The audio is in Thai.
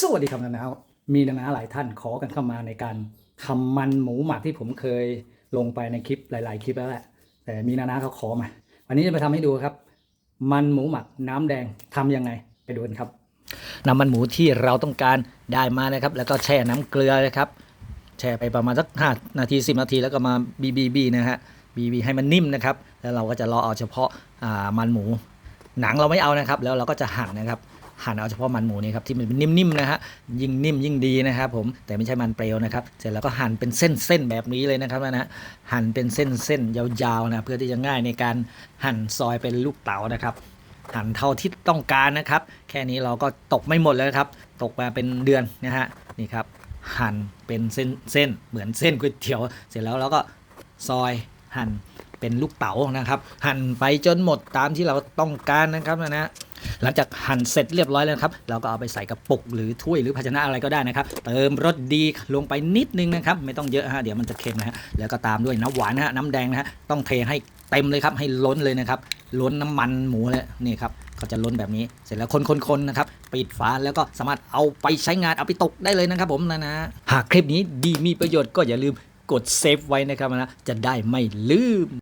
สวัสดีครับนานามีนานาหลายท่านขอกันเข้ามาในการทำมันหมูหมักที่ผมเคยลงไปในคลิปหลาย ๆ คลิปแล้วแหละ แต่มีนานาเขาขอมา วันนี้จะไปทำให้ดูครับ มันหมูหมักน้ำแดงทำยังไงไปดูกันครับ น้ำมันหมูที่เราต้องการได้มานะครับ แล้วก็แช่น้ำเกลือนะครับ แช่ไปประมาณสักห้านาที10นาทีแล้วก็มาบีบีบีนะฮะบีบีให้มันนิ่มนะครับ แล้วเราก็จะรอเอาเฉพาะามันหมู หนังเราไม่เอานะครับ แล้วเราก็จะหั่นนะครับหั่นเอาเฉพาะมันหมูนี่ครับที่มันนิ่มๆนะฮะยิ่งนิ่มยิ่งดีนะครับผมแต่ไม่ใช่มันเปลวนะครับ เสร็จแล้วก็หั่นเป็นเส้นๆแบบนี้เลยนะครับนะฮะหั่นเป็นเส้นๆยาวๆนะเพื่อที่จะง่ายในการหั่นซอยเป็นลูกเต๋านะครับ หั่นเท่าที่ต้องการนะครับ แค่นี้เราก็ตกไม่หมดแล้วครับ ตกมาเป็นเดือนนะฮะนี่ครับหั่นเป็นเส้นเส้นเหมือนเส้นก๋วยเตี๋ยว เสร็จแล้วเราก็ซอยหั่น เป็นลูกเต๋านะครับ หั่นไปจนหมดตามที่เราต้องการนะครับนะ หลังจากหั่นเสร็จเรียบร้อยแล้วครับ เราก็เอาไปใส่กระปุกหรือถ้วยหรือภาชนะอะไรก็ได้นะครับ เติมรสดีลงไปนิดนึงนะครับ ไม่ต้องเยอะฮะเดี๋ยวมันจะเค็มนะฮะแล้วก็ตามด้วยน้ำหวานนะฮะน้ำแดงนะฮะต้องเทให้เต็มเลยครับให้ล้นเลยนะครับ ล้นน้ำมันหมูเลยนี่ครับก็จะล้นแบบนี้เสร็จแล้วคนๆๆนะครับปิดฝาแล้วก็สามารถเอาไปใช้งานเอาไปตกได้เลยนะครับ ผมนะนะหากคลิปนี้ดีมีประโยชน์ก็อย่าลืมกดเซฟไว้นะครับนะจะได้ไม่ลืม